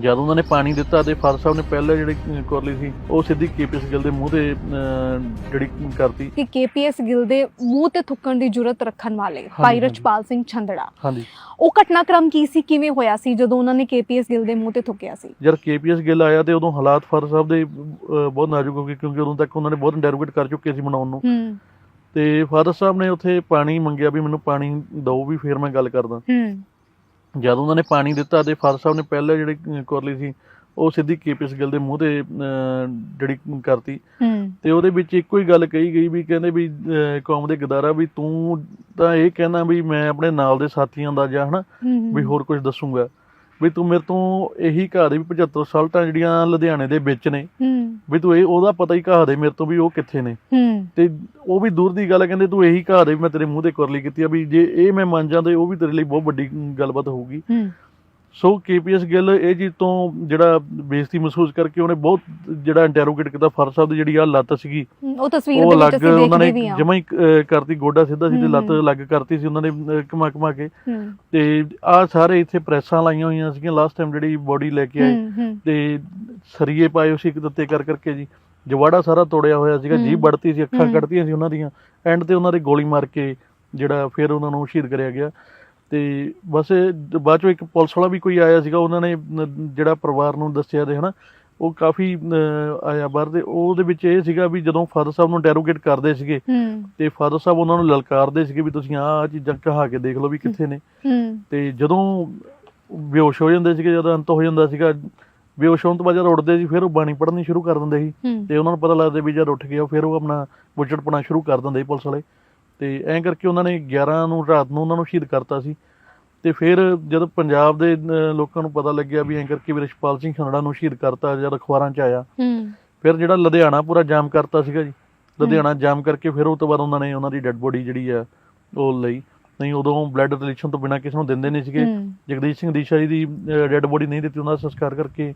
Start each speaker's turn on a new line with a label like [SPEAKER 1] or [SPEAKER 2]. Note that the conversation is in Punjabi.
[SPEAKER 1] ਜਦ ਉਹਨਾਂ ਨੇ ਪਾਣੀ ਦਿੱਤਾ ਤੇ ਫਾਦਰ ਸਾਹਿਬ ਨੇ ਪਹਿਲਾਂ ਜਿਹੜੀ ਕੁਰਲੀ ਸੀ ਉਹ ਸਿੱਧੀ ਕੇਪੀਐਸ ਗਿੱਲ ਦੇ ਮੂੰਹ ਤੇ ਜਿਹੜੀ ਕਰਤੀ।
[SPEAKER 2] ਕਿ ਕੇਪੀਐਸ ਗਿੱਲ ਦੇ ਮੂੰਹ ਤੇ ਥੁੱਕਣ ਦੀ ਜੁਰਤ ਰੱਖਣ ਵਾਲੇ ਭਾਈ
[SPEAKER 1] ਹਾਂਜੀ।
[SPEAKER 2] ਰਛਪਾਲ ਸਿੰਘ ਛੰਦੜਾ।
[SPEAKER 1] ਹਾਂਜੀ।
[SPEAKER 2] ਉਹ ਘਟਨਾਕ੍ਰਮ ਕੀ ਸੀ ਕਿਵੇਂ ਹੋਇਆ ਸੀ ਜਦੋਂ ਉਹਨਾਂ ਨੇ ਕੇਪੀਐਸ ਗਿੱਲ ਦੇ ਮੂੰਹ ਤੇ ਥੁੱਕਿਆ ਸੀ?
[SPEAKER 1] ਜਦ ਕੇਪੀਐਸ ਗਿੱਲ ਆਇਆ ਤੇ ਉਦੋਂ ਹਾਲਾਤ ਫਾਦਰ ਸਾਹਿਬ ਦੇ ਬਹੁਤ ਨਾਜ਼ੁਕ ਹੋ ਗਏ ਕਿਉਂਕਿ ਉਦੋਂ ਤੱਕ ਉਹਨਾਂ ਨੇ ਬਹੁਤ ਇੰਟਰੋਗੇਟ ਕਰ ਚੁੱਕੇ ਸੀ ਬਣਾਉਣ ਨੂੰ।
[SPEAKER 2] ਹੂੰ।
[SPEAKER 1] ਤੇ ਫਾਦਰ ਸਾਹਿਬ ਨੇ ਉੱਥੇ ਪਾਣੀ ਮੰਗਿਆ ਵੀ ਮੈਨੂੰ ਪਾਣੀ ਦਿਓ ਵੀ ਫਿਰ ਮੈਂ ਗੱਲ ਕਰਦਾ।
[SPEAKER 2] ਹੂੰ।
[SPEAKER 1] ਜਦ ਉਹਨਾਂ ਨੇ ਪਾਣੀ ਦਿੱਤਾ ਤੇ ਫਾਦਰ ਸਾਹਿਬ ਨੇ ਪਹਿਲਾਂ ਜਿਹੜੀ ਕੁਰਲੀ ਸੀ ਉਹ ਸਿੱਧੀ ਕੇਪੀਐਸ ਗਿੱਲ ਦੇ ਮੂੰਹ ਤੇ ਜਿਹੜੀ ਕਰਤੀ। ਤੇ ਉਹਦੇ ਵਿੱਚ ਇੱਕੋ ਹੀ ਗੱਲ ਕਹੀ ਗਈ ਵੀ ਕਹਿੰਦੇ ਵੀ ਕੌਮ ਦੇ ਗਦਾਰਾ ਵੀ ਤੂੰ ਤਾਂ ਇਹ ਕਹਿਣਾ ਵੀ ਮੈਂ ਆਪਣੇ ਨਾਲ ਦੇ ਸਾਥੀਆਂ ਦਾ ਜਾਂ ਹਨਾ ਵੀ ਹੋਰ ਕੁਝ ਦੱਸੂਗਾ। ਵੀ ਤੂੰ ਮੇਰੇ ਤੋਂ ਇਹੀ ਕਹਾ ਦੇ ਵੀ 75 ਸਾਲਟਾਂ ਜਿਹੜੀਆਂ ਲੁਧਿਆਣੇ ਦੇ ਵਿੱਚ ਨੇ
[SPEAKER 2] ਹੂੰ।
[SPEAKER 1] ਵੀ ਤੂੰ ਇਹ ਉਹਦਾ ਪਤਾ ਹੀ ਕਹਾ ਦੇ ਮੇਰੇ ਤੋਂ ਵੀ ਉਹ ਕਿੱਥੇ ਨੇ।
[SPEAKER 2] ਹੂੰ।
[SPEAKER 1] ਤੇ ਉਹ ਵੀ ਦੂਰ ਦੀ ਗੱਲ ਕਹਿੰਦੇ ਤੂੰ ਇਹੀ ਕਹਾ ਦੇ ਵੀ ਮੈਂ ਤੇਰੇ ਮੂੰਹ ਤੇ ਕੁਰਲੀ ਕੀਤੀ ਆ ਵੀ ਜੇ ਇਹ ਮੈਂ ਮੰਨ ਜਾਂਦਾ ਉਹ ਵੀ ਤੇਰੇ ਲਈ ਬਹੁਤ ਵੱਡੀ ਗੱਲਬਾਤ ਹੋਊਗੀ।
[SPEAKER 2] ਹੂੰ।
[SPEAKER 1] ਸੋ ਕੇਪੀਐਸ ਗਿੱਲ ਇਹ ਚੀਜ਼ ਤੋਂ ਜਿਹੜਾ ਬੇਇੱਜ਼ਤੀ ਮਹਿਸੂਸ ਕਰਕੇ ਉਹਨੇ ਬਹੁਤ ਜਿਹੜਾ ਇੰਟਰੋਗੇਟ ਕੀਤਾ ਫਾਦਰ ਸਾਹਿਬ ਦੀ ਜਿਹੜੀ ਆ ਲੱਤ ਸੀਗੀ
[SPEAKER 2] ਉਹ ਤਸਵੀਰ ਦੇ ਵਿੱਚ ਅਸੀਂ
[SPEAKER 1] ਉਹਨਾਂ ਨੇ ਜਮਾਂ ਹੀ ਕਰਤੀ ਗੋਡਾ ਸਿੱਧਾ ਸੀ ਤੇ ਲੱਤ
[SPEAKER 2] ਹੂੰ।
[SPEAKER 1] ਅਲੱਗ ਕਰਤੀ ਸੀ ਉਹਨਾਂ ਨੇ ਘੁਮਾ ਘੁਮਾ ਕੇ। ਤੇ ਆ ਸਾਰੇ ਇੱਥੇ ਪ੍ਰੈਸਾਂ ਲਾਈਆਂ ਹੋਈਆਂ ਸੀਗੀਆਂ ਲਾਸਟ ਟਾਈਮ ਜਿਹੜੀ ਬੋਡੀ ਲੈ ਕੇ ਆਏ। ਤੇ ਸਰੀਏ ਪਾਏ ਹੋਏ ਸੀ ਇੱਕ ਦਿੱਤੇ ਕਰ ਕਰਕੇ ਜੀ। ਜਵਾੜਾ ਸਾਰਾ ਤੋੜਿਆ ਹੋਇਆ ਸੀਗਾ
[SPEAKER 2] ਹੂੰ।
[SPEAKER 1] ਜੀਭ ਵੜਤੀ ਸੀ ਅੱਖਾਂ। ਕੱਢਤੀਆਂ ਸੀ ਉਹਨਾਂ ਦੀਆਂ। ਐਂਡ ਤੇ ਉਹਨਾਂ ਦੇ ਗੋਲੀ ਮਾਰ ਕੇ ਜਿਹੜਾ ਫਿਰ ਉਹਨਾਂ ਨੂੰ ਸ਼ਹੀਦ ਕਰਿਆ ਗਿਆ। ਤੇ ਬਸ ਇਹ ਬਾਅਦ ਚੋਂ ਇੱਕ ਪੁਲਿਸ ਵਾਲਾ ਵੀ ਕੋਈ ਆਇਆ ਸੀਗਾ ਉਹਨਾਂ ਨੇ ਨ- ਜਿਹੜਾ ਪਰਿਵਾਰ ਨੂੰ ਦੱਸਿਆ ਤੇ ਹਨਾ ਉਹ ਕਾਫੀ ਆਇਆ ਬਾਹਰ ਦੇ ਉਹਦੇ ਵਿੱਚ ਇਹ ਸੀਗਾ ਵੀ ਜਦੋਂ ਫਾਦਰ ਸਾਹਿਬ ਨੂੰ ਇੰਟਰੋਗੇਟ ਕਰਦੇ ਸੀਗੇ
[SPEAKER 2] ਹੂੰ।
[SPEAKER 1] ਤੇ ਫਾਦਰ ਸਾਹਿਬ ਉਹਨਾਂ ਨੂੰ ਲਲਕਾਰਦੇ ਸੀਗੇ ਵੀ ਤੁਸੀਂ ਆਹ ਚੀਜ਼ਾਂ ਕਹਾ ਕੇ ਦੇਖ ਲਓ ਵੀ ਕਿੱਥੇ ਨੇ।
[SPEAKER 2] ਹੂੰ।
[SPEAKER 1] ਤੇ ਜਦੋਂ ਬੇਹੋਸ਼ ਹੋ ਜਾਂਦੇ ਸੀਗੇ ਜਦੋਂ ਅੰਤ ਹੋ ਜਾਂਦਾ ਸੀਗਾ ਬੇਹੋਸ਼ ਹੋਣ ਤੋਂ ਬਾਅਦ ਜਦ ਉੱਠਦੇ ਸੀ ਫਿਰ ਉਹ ਬਾਣੀ ਪੜ੍ਹਨੀ ਸ਼ੁਰੂ ਕਰ ਦਿੰਦੇ ਸੀ
[SPEAKER 2] ਹੂੰ।
[SPEAKER 1] ਤੇ ਉਹਨਾਂ ਨੂੰ ਪਤਾ ਲੱਗਦਾ ਵੀ ਜਦ ਉੱਠ ਗਿਆ ਫਿਰ ਉਹ ਆਪਣਾ ਬੁੱਚੜਪਣਾ ਸ਼ੁਰੂ ਕਰ ਦਿੰਦੇ ਸੀ ਪੁਲਿਸ ਵਾਲੇ। ਤੇ ਐਂ ਕਰਕੇ ਉਹਨਾਂ ਨੇ 11 ਨੂੰ ਰਾਤ ਨੂੰ ਉਹਨਾਂ ਨੂੰ ਸ਼ਹੀਦ ਕਰਤਾ ਸੀ। ਤੇ ਫਿਰ ਜਦ ਪੰਜਾਬ ਦੇ ਲੋਕਾਂ ਨੂੰ ਪਤਾ ਲੱਗਿਆ ਵੀ ਐਂ ਕਰਕੇ ਵੀ ਰਿਸ਼ਪਾਲ ਸਿੰਘ ਖੰਡੜਾ ਨੂੰ ਸ਼ਹੀਦ ਕਰਤਾ ਜਦ ਅਖਬਾਰਾਂ 'ਚ ਆਇਆ।
[SPEAKER 2] ਹੂੰ।
[SPEAKER 1] ਫਿਰ ਜਿਹੜਾ ਲੁਧਿਆਣਾ ਪੂਰਾ ਜਾਮ ਕਰਤਾ ਸੀਗਾ ਜੀ। ਲੁਧਿਆਣਾ ਜਾਮ ਕਰਕੇ ਫਿਰ ਉਹ ਤੋਂ ਬਾਅਦ ਉਹਨਾਂ ਨੇ ਉਹਨਾਂ ਦੀ ਡੈੱਡ ਬੋਡੀ ਜਿਹੜੀ ਆ ਉਹ ਲਈ। ਨਹੀਂ ਉਦੋਂ ਬਲੱਡ ਰਿਲੇਸ਼ਨ ਤੋਂ ਬਿਨਾਂ ਕਿਸੇ ਨੂੰ ਦਿੰਦੇ ਨਹੀਂ ਸੀਗੇ। ਜਗਦੀਸ਼ ਸਿੰਘ ਦੀਸ਼ਾ ਜੀ ਦੀ ਡੈੱਡ ਬੋਡੀ ਨਹੀਂ ਦਿੱਤੀ ਉਹਨਾਂ ਦਾ ਸੰਸਕਾਰ ਕਰਕੇ